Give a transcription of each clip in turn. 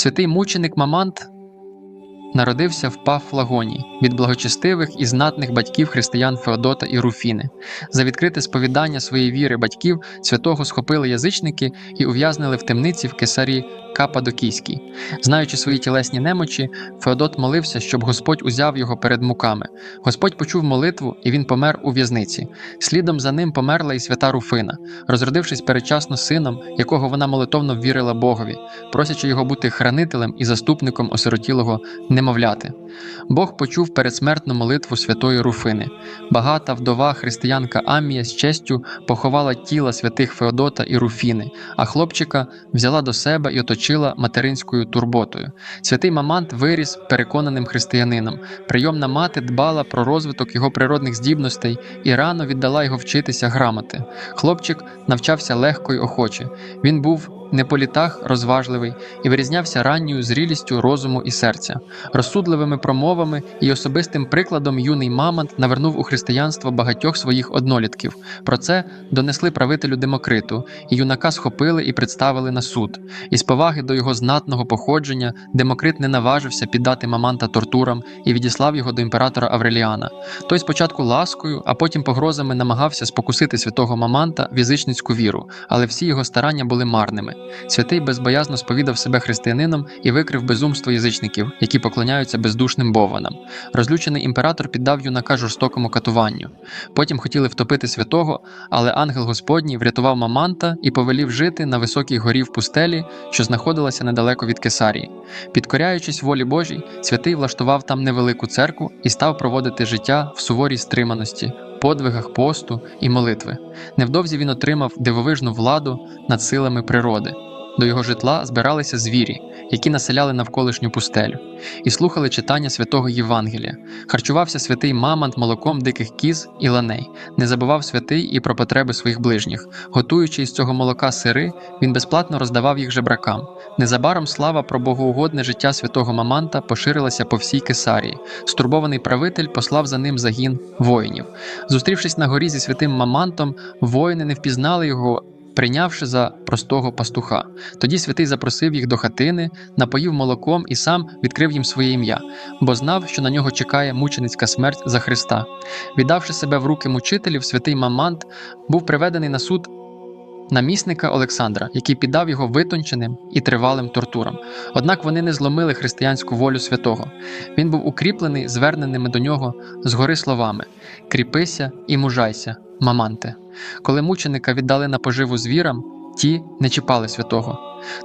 Святий мученик Мамант народився в Пафлагоні від благочестивих і знатних батьків християн Феодота і Руфіни. За відкрите сповідання своєї віри батьків святого схопили язичники і ув'язнили в темниці в кесарі Кападокійській. Знаючи свої тілесні немочі, Феодот молився, щоб Господь узяв його перед муками. Господь почув молитву, і він помер у в'язниці. Слідом за ним померла і свята Руфина, розродившись передчасно сином, якого вона молитовно вірила Богові, просячи його бути хранителем і заступником осиротілого немовляти. Бог почув передсмертну молитву святої Руфини. Багата вдова християнка Амія з честю поховала тіла святих Феодота і Руфіни, а хлопчика взяла до себе і оточила материнською турботою. Святий Мамант виріс переконаним християнином. Прийомна мати дбала про розвиток його природних здібностей і рано віддала його вчитися грамоти. Хлопчик навчався легко й охоче. Він був не по літах розважливий і вирізнявся ранньою зрілістю розуму і серця. Розсудливими промовами і особистим прикладом юний Мамонт навернув у християнство багатьох своїх однолітків. Про це донесли правителю Демокриту, і юнака схопили і представили на суд. Із поваги до його знатного походження Демокрит не наважився піддати Маманта тортурам і відіслав його до імператора Авреліана. Той спочатку ласкою, а потім погрозами намагався спокусити святого Маманта в язичницьку віру, але всі його старання були марними. Святий безбоязно сповідав себе християнином і викрив безумство язичників, які поклоняються бездушним бованам. Розлючений імператор піддав юнака жорстокому катуванню. Потім хотіли втопити святого, але ангел Господній врятував Маманта і повелів жити на високій горі в пустелі, що знаходилася недалеко від Кесарії. Підкоряючись волі Божій, святий влаштував там невелику церкву і став проводити життя в суворій стриманості, подвигах посту і молитви. Невдовзі він отримав дивовижну владу над силами природи. До його житла збиралися звірі, які населяли навколишню пустелю, і слухали читання святого Євангелія. Харчувався святий Мамонт молоком диких кіз і ланей, не забував святий і про потреби своїх ближніх. Готуючи із цього молока сири, він безплатно роздавав їх жебракам. Незабаром слава про богоугодне життя святого Маманта поширилася по всій Кесарії. Стурбований правитель послав за ним загін воїнів. Зустрівшись на горі зі святим Мамантом, воїни не впізнали його. Прийнявши за простого пастуха, тоді святий запросив їх до хатини, напоїв молоком і сам відкрив їм своє ім'я, бо знав, що на нього чекає мученицька смерть за Христа. Віддавши себе в руки мучителів, святий Мамант був приведений на суд намісника Олександра, який піддав його витонченим і тривалим тортурам. Однак вони не зломили християнську волю святого. Він був укріплений зверненими до нього згори словами: Кріпися і мужайся, маманте. Коли мученика віддали на поживу звірам, ті не чіпали святого.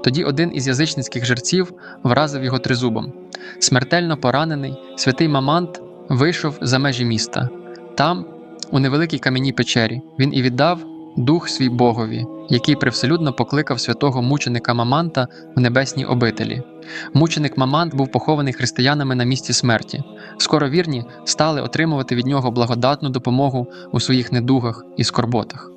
Тоді один із язичницьких жерців вразив його тризубом. Смертельно поранений, святий Мамант вийшов за межі міста. Там, у невеликій кам'яній печері, він і віддав дух свій Богові, який привселюдно покликав святого мученика Маманта в небесній обителі. Мученик Мамант був похований християнами на місці смерті. Скоро вірні стали отримувати від нього благодатну допомогу у своїх недугах і скорботах.